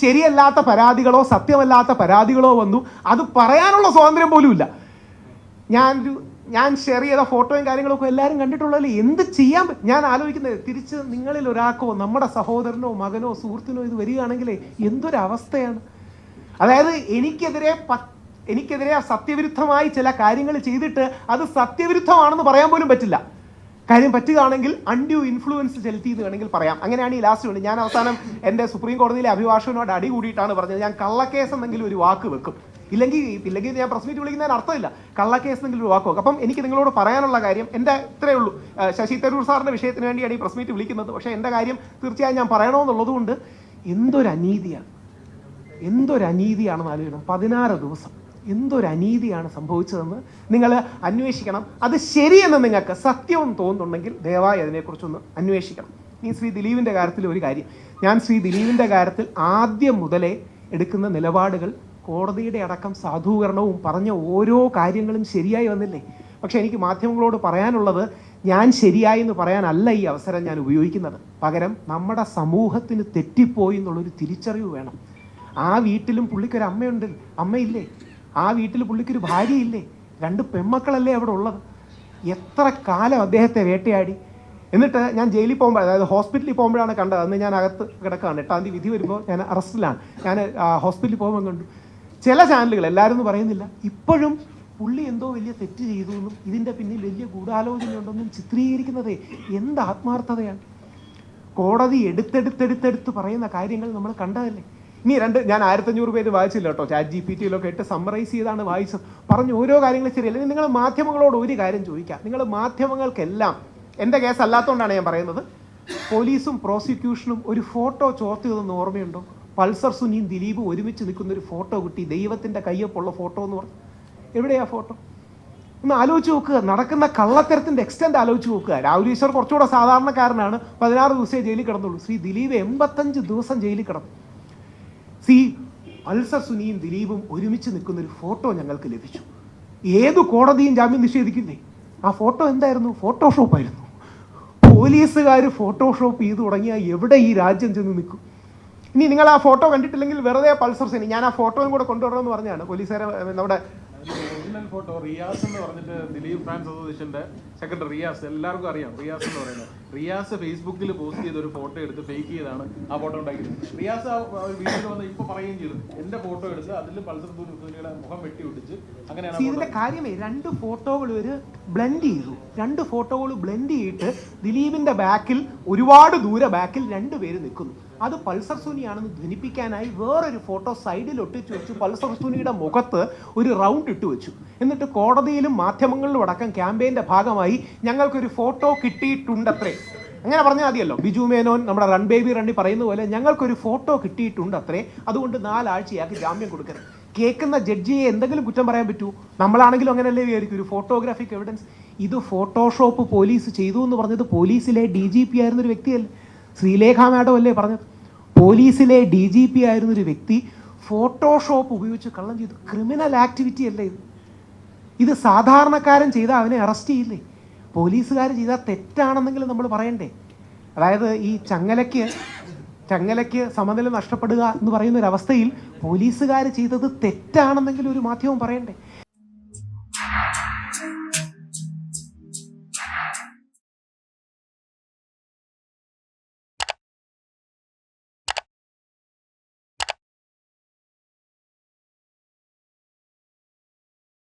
ശരിയല്ലാത്ത പരാതികളോ സത്യമല്ലാത്ത പരാതികളോ വന്നു. അത് പറയാനുള്ള സ്വാതന്ത്ര്യം പോലും ഇല്ല. ഞാൻ ഒരു- ഞാൻ ഷെയർ ചെയ്ത ഫോട്ടോയും കാര്യങ്ങളൊക്കെ എല്ലാവരും കണ്ടിട്ടുള്ളതല്ലേ? എന്ത് ചെയ്യാൻ ഞാൻ ആലോചിക്കുന്നത് തിരിച്ച് നിങ്ങളിൽ ഒരാൾക്കോ നമ്മുടെ സഹോദരനോ മകനോ സുഹൃത്തിനോ ഇത് വരികയാണെങ്കിലേ എന്തൊരവസ്ഥയാണ്? അതായത് എനിക്കെതിരെ എനിക്കെതിരെ സത്യവിരുദ്ധമായി ചില കാര്യങ്ങൾ ചെയ്തിട്ട് അത് സത്യവിരുദ്ധമാണെന്ന് പറയാൻ പോലും പറ്റില്ല. കാര്യം പറ്റുകയാണെങ്കിൽ അൺഡ്യൂ ഇൻഫ്ലുവൻസ് ചെലുത്തി എന്ന് വേണമെങ്കിൽ പറയാം. അങ്ങനെയാണ് ഈ ലാസ്റ്റ് വേണ്ടി ഞാൻ അവസാനം എന്റെ സുപ്രീം കോടതിയിലെ അഭിഭാഷകനോട് അടി കൂടിയിട്ടാണ് പറഞ്ഞത്. ഞാൻ കള്ളക്കേസ് എന്നെങ്കിലും ഒരു വാക്ക് വെക്കും. ഇല്ലെങ്കിൽ ഇല്ലെങ്കിൽ ഞാൻ പ്രസ് മീറ്റ് വിളിക്കുന്നതിന് അർത്ഥമില്ല. കള്ളക്കേസ് എന്നെങ്കിലും ഒരു വാക്ക് വെക്കും. അപ്പം എനിക്ക് നിങ്ങളോട് പറയാനുള്ള കാര്യം എന്റെ ഇത്രയേ ഉള്ളൂ. ശശി തരൂർ സാറിന്റെ വിഷയത്തിന് വേണ്ടിയാണ് ഈ പ്രസ് മീറ്റ് വിളിക്കുന്നത്. പക്ഷേ എന്റെ കാര്യം തീർച്ചയായും ഞാൻ പറയണമെന്നുള്ളത് കൊണ്ട് എന്തൊരു അനീതിയാണ് എന്തൊരു അനീതിയാണെന്ന് ആലോചിക്കണം പതിനാറ് ദിവസം. എന്തൊരു അനീതിയാണ് സംഭവിച്ചതെന്ന് നിങ്ങൾ അന്വേഷിക്കണം. അത് ശരിയെന്ന് നിങ്ങൾക്ക് സത്യവും തോന്നുന്നുണ്ടെങ്കിൽ ദയവായി അതിനെക്കുറിച്ചൊന്ന് അന്വേഷിക്കണം. ഈ ശ്രീ ദിലീപിന്റെ കാര്യത്തിൽ ഒരു കാര്യം. ഞാൻ ശ്രീ ദിലീപിന്റെ കാര്യത്തിൽ ആദ്യം മുതലേ എടുക്കുന്ന നിലപാടുകൾ കോടതിയുടെ അടക്കം സാധൂകരണവും പറഞ്ഞ ഓരോ കാര്യങ്ങളും ശരിയായി വന്നില്ലേ? പക്ഷേ എനിക്ക് മാധ്യമങ്ങളോട് പറയാനുള്ളത് ഞാൻ ശരിയായി എന്ന് പറയാനല്ല ഈ അവസരം ഞാൻ ഉപയോഗിക്കുന്നത്. പകരം നമ്മുടെ സമൂഹത്തിന് തെറ്റിപ്പോയി എന്നുള്ളൊരു തിരിച്ചറിവ് വേണം. ആ വീട്ടിലും പുള്ളിക്കൊരു അമ്മയുണ്ട്. അമ്മയില്ലേ? ആ വീട്ടിൽ പുള്ളിക്കൊരു ഭാര്യയില്ലേ? രണ്ട് പെമ്മക്കളല്ലേ അവിടെ ഉള്ളത്? എത്ര കാലം അദ്ദേഹത്തെ വേട്ടയാടി. എന്നിട്ട് ഞാൻ ജയിലിൽ പോകുമ്പോൾ അതായത് ഹോസ്പിറ്റലിൽ പോകുമ്പോഴാണ് കണ്ടത്. അന്ന് ഞാൻ അകത്ത് കിടക്കുകയാണ് എട്ടാം തീയതി വിധി വരുമ്പോൾ ഞാൻ അറസ്റ്റിലാണ്. ഞാൻ ഹോസ്പിറ്റലിൽ പോകുമ്പോൾ കണ്ടു. ചില ചാനലുകൾ എല്ലാവരും ഒന്നും പറയുന്നില്ല. ഇപ്പോഴും പുള്ളി എന്തോ വലിയ തെറ്റ് ചെയ്തു എന്നും ഇതിന്റെ പിന്നിൽ വലിയ ഗൂഢാലോചനയുണ്ടെന്നും ചിത്രീകരിക്കുന്നതേ എന്ത് ആത്മാർത്ഥതയാണ്. കോടതി എടുത്തെടുത്തെടുത്തെടുത്ത് പറയുന്ന കാര്യങ്ങൾ നമ്മൾ കണ്ടതല്ലേ? ഇനി രണ്ട് ഞാൻ ആയിരത്തഞ്ഞൂറ് പേര് വായിച്ചില്ല കേട്ടോ. ചാറ്റ് ജി പി ടിയിലൊക്കെ ഇട്ട് സമ്മറൈസ് ചെയ്താണ് വായിച്ചത്. പറഞ്ഞു ഓരോ കാര്യങ്ങളും ശരിയല്ല. നിങ്ങൾ മാധ്യമങ്ങളോട് ഒരു കാര്യം ചോദിക്കാം. നിങ്ങൾ മാധ്യമങ്ങൾക്കെല്ലാം എന്റെ കേസ് അല്ലാത്തതുകൊണ്ടാണ് ഞാൻ പറയുന്നത് പോലീസും പ്രോസിക്യൂഷനും ഒരു ഫോട്ടോ ചോർത്തിയതെന്ന് ഓർമ്മയുണ്ടോ? പൾസർ സുനിയും ദിലീപും ഒരുമിച്ച് നിൽക്കുന്ന ഒരു ഫോട്ടോ കിട്ടി. ദൈവത്തിന്റെ കയ്യൊപ്പുള്ള ഫോട്ടോ എന്ന് പറഞ്ഞു. എവിടെയാ ഫോട്ടോ? ഒന്ന് ആലോചിച്ച് നോക്കുക. നടക്കുന്ന കള്ളത്തരത്തിന്റെ എക്സ്റ്റെന്റ് ആലോചിച്ച് നോക്കുക. രാഹുൽ ഈശ്വർ കുറച്ചുകൂടെ സാധാരണക്കാരനാണ്. പതിനാറ് ദിവസമേ ജയിലിൽ കിടന്നുള്ളൂ. ശ്രീ ദിലീപ് എൺപത്തഞ്ച് ദിവസം ജയിലിൽ കിടന്നു. ശ്രീ അൽസ സുനിയും ദിലീപും ഒരുമിച്ച് നിൽക്കുന്ന ഒരു ഫോട്ടോ ഞങ്ങൾക്ക് ലഭിച്ചു. ഏത് കോടതിയും ജാമ്യം നിഷേധിക്കുന്നേ ആ ഫോട്ടോ എന്തായിരുന്നു? ഫോട്ടോഷോപ്പ് ആയിരുന്നു. പോലീസുകാർ ഫോട്ടോഷോപ്പ് ചെയ്തു തുടങ്ങിയാൽ എവിടെ ഈ രാജ്യം ചെന്ന് നിൽക്കും? ഇനി നിങ്ങൾ ആ ഫോട്ടോ കണ്ടിട്ടില്ലെങ്കിൽ വെറുതെ പൾസർ സേനി ഞാൻ ആ ഫോട്ടോയും കൂടെ കൊണ്ടുവരണമെന്ന് പറഞ്ഞാണ്. പോലീസുകാരെ നമ്മുടെ ഒറിജിനൽ ഫോട്ടോ റിയാസ് എന്ന് പറഞ്ഞിട്ട് ദിലീപ് ഫ്രാൻസ് അസോസിയേഷന്റെ സെക്രട്ടറി റിയാസ് എല്ലാവർക്കും അറിയാം. റിയാസ് എന്ന് പറയുന്നത്. റിയാസ് ഫേസ്ബുക്കിൽ പോസ്റ്റ് ചെയ്ത ഒരു ഫോട്ടോ എടുത്ത് ഫേക്ക് ചെയ്താണ് ആ ഫോട്ടോ ഉണ്ടാക്കിയത് റിയാസ് വീഡിയോയിൽ വന്ന് ഇപ്പൊ പറയുകയും ചെയ്തു. എന്റെ ഫോട്ടോ എടുത്ത് അതിൽ പൾസർ സുനിയുടെ മുഖം വെട്ടി ഒട്ടിച്ച് അങ്ങനെയാണ് കാര്യമേ രണ്ട് ഫോട്ടോകൾ ഒരു ബ്ലെൻഡ് ചെയ്തു. രണ്ട് ഫോട്ടോകൾ ബ്ലെൻഡ് ചെയ്തിട്ട് ദിലീപിന്റെ ബാക്കിൽ ഒരുപാട് ദൂരെ ബാക്കിൽ രണ്ടുപേര് നിൽക്കുന്നു. അത് പൾസർ സുനിയാണെന്ന് ധ്വനിപ്പിക്കാനായി വേറൊരു ഫോട്ടോ സൈഡിൽ ഒട്ടിച്ചു വെച്ചു. പൾസർ സുനിയുടെ മുഖത്ത് ഒരു റൗണ്ട് ഇട്ട് വെച്ചു. എന്നിട്ട് കോടതിയിലും മാധ്യമങ്ങളിലും അടക്കം ക്യാമ്പയിന്റെ ഭാഗമായി ഞങ്ങൾക്കൊരു ഫോട്ടോ കിട്ടിയിട്ടുണ്ടത്രേ. അങ്ങനെ പറഞ്ഞാൽ മതിയല്ലോ. ബിജു മേനോൻ നമ്മുടെ റൺ ബേബി റണ്ണി പറയുന്ന പോലെ ഞങ്ങൾക്കൊരു ഫോട്ടോ കിട്ടിയിട്ടുണ്ട് അത്രേ അതുകൊണ്ട് നാലാഴ്ചയാക്കി ജാമ്യം കൊടുക്കരുത്. കേൾക്കുന്ന ജഡ്ജിയെ എന്തെങ്കിലും കുറ്റം പറയാൻ പറ്റൂ? നമ്മളാണെങ്കിലും അങ്ങനെയല്ലേ വിചാരിക്കും? ഒരു ഫോട്ടോഗ്രാഫിക് എവിഡൻസ് ഇത് ഫോട്ടോഷോപ്പ് പോലീസ് ചെയ്തു എന്ന് പറഞ്ഞത് പോലീസിലെ ഡി ജി പി ആയിരുന്നൊരു വ്യക്തിയല്ലേ? ശ്രീലേഖ മാഡം അല്ലേ പറഞ്ഞത്? പോലീസിലെ ഡി ജി പി ആയിരുന്നൊരു വ്യക്തി ഫോട്ടോഷോപ്പ് ഉപയോഗിച്ച് കള്ളം ചെയ്തു. ക്രിമിനൽ ആക്ടിവിറ്റി അല്ലേ ഇത്? ഇത് സാധാരണക്കാരൻ ചെയ്താൽ അവനെ അറസ്റ്റ് ചെയ്യില്ലേ? പോലീസുകാർ ചെയ്താൽ തെറ്റാണെന്നെങ്കിലും നമ്മൾ പറയണ്ടേ? അതായത് ഈ ചങ്ങലയ്ക്ക് ചങ്ങലയ്ക്ക് സമനില നഷ്ടപ്പെടുക എന്ന് പറയുന്ന ഒരു അവസ്ഥയിൽ പോലീസുകാർ ചെയ്തത് തെറ്റാണെന്നെങ്കിലും ഒരു മാധ്യമം പറയണ്ടേ?